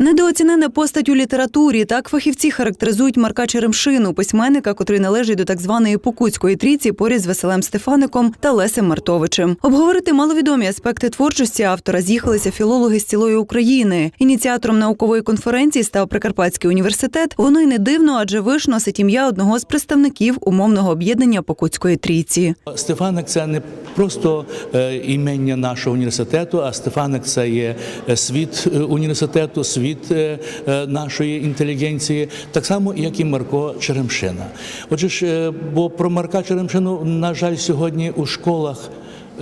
Недооцінена постать у літературі. Так фахівці характеризують Марка Черемшину, письменника, котрий належить до так званої Покутської трійці поряд з Василем Стефаником та Лесем Мартовичем. Обговорити маловідомі аспекти творчості автора з'їхалися філологи з цілої України. Ініціатором наукової конференції став Прикарпатський університет. Воно й не дивно, адже виш носить ім'я одного з представників умовного об'єднання Покутської трійці. Стефаник це не просто е, імення нашого університету, а Стефаник це є е, світ е, університету, світ нашої інтелігенції, так само як і Марко Черемшина. Отже ж, бо про Марка Черемшину, на жаль, сьогодні у школах.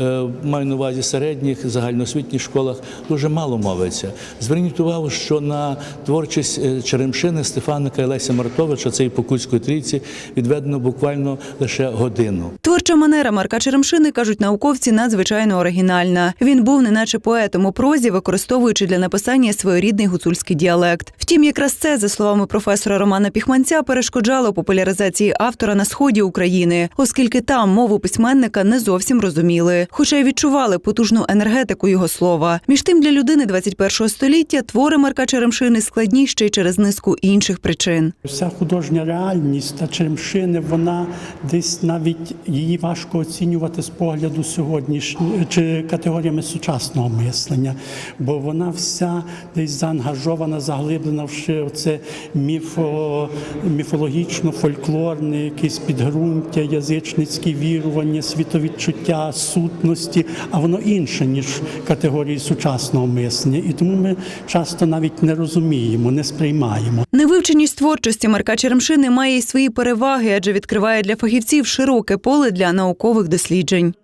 Е, Маю на увазі середніх загальноосвітніх школах дуже мало мовиться. Зверніть увагу, що на творчість е, Черемшини, Стефаника і Леся Мартовича, цієї Покутської трійці, відведено буквально лише годину. Творча манера Марка Черемшини, кажуть науковці, надзвичайно оригінальна. Він був неначе поетом у прозі, використовуючи для написання своєрідний гуцульський діалект. Втім, якраз це, за словами професора Романа Піхманця, перешкоджало популяризації автора на сході України, оскільки там мову письменника не зовсім розуміли, хоча й відчували потужну енергетику його слова. Між тим для людини 21 століття твори Марка Черемшини складні ще й через низку інших причин. Вся художня реальність та Черемшини, вона десь навіть її важко оцінювати з погляду сьогоднішнього чи категоріями сучасного мислення, бо вона вся десь заангажована, заглиблена в оце міфо, міфологічно-фольклорне, якесь підґрунтя, язичницькі вірування, світовідчуття, сутності, а воно інше ніж категорії сучасного мислення. І тому ми часто навіть не розуміємо, не сприймаємо. Невивченість творчості Марка Черемшини має й свої переваги, адже відкриває для фахівців широке поле для наукових досліджень.